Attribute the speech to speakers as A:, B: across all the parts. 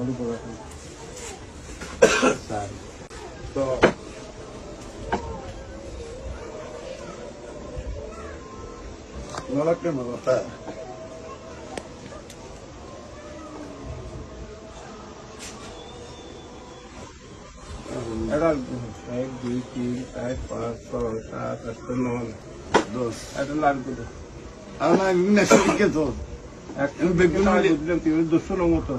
A: Only for us. Sorry. So. No la crema, no está.
B: এটা এক দুই তিন চার পাঁচ ছয় সাত আট নয় দশ এটা লাগবে
A: আর না এমনি নেশা দিকে তো এক বেগুন
B: দিলাম তিন দুশো নম্বর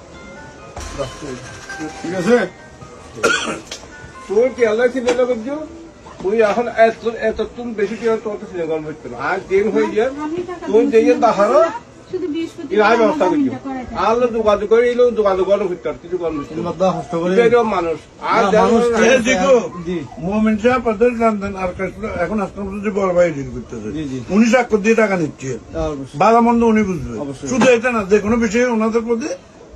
B: ঠিক আছে তোর তুই এখন এতক্ষণ বেশি কেউ তোর কাছে না দিন হয়ে গিয়ে তুই যেয়ে করতেছে
A: উনি সাক্ষর দিয়ে টাকা নিচ্ছে হ্যাঁ, বাধা মন্দ উনি বুঝবে শুধু এটা না যে কোনো বিষয়ে ওনাদের প্রতি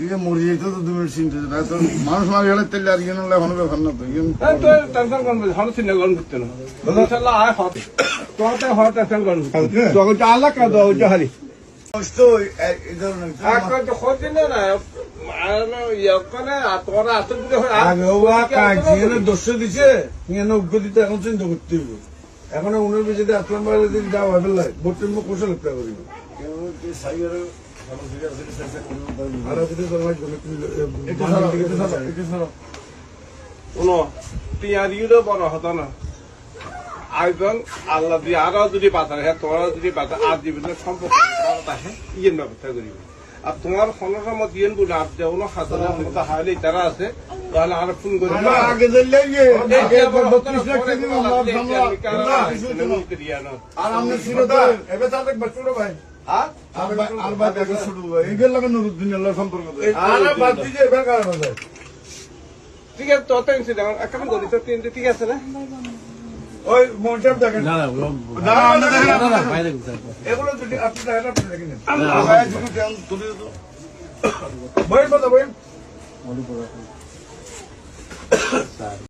A: এটা মরে যেতে তো দু মিনিট চিন্তা তো মানুষ মারা গেলে তেলে আর ইয়ে নলে হনবে ভান্ন তো ইয়ে
B: টেনশন করবে হন চিন্তা গরম করতে না ইনশাআল্লাহ আয় হবে তোতে হয় টেনশন করবে যখন আল্লাহ কা দাও জাহারি
A: কষ্ট এই ধরনের
B: আর কত খোঁজ না না
A: এখন উনার যদি আসলাম বাড়ি যদি যাওয়া হবে লাগে ভোটের মুখ কৌশল করিব হ্যাঁ, হ্যাঁ,
B: তোমার ফোনের সময় দিয়ে বলে আর হাইলে তারা আছে তাহলে আর ফোন করি হ্যাঁ? ঠিক আছে তত এখন গরিব তিনটে ঠিক আছে না
A: ওই মনটাপ দেখেন না না না না না
B: বাইরে এগুলো যদি আপনি দেখেন আপনি দেখেন
A: আল্লাহ ভাই যদি দেন তুলে দাও বইন কথা বইন মনে পড়া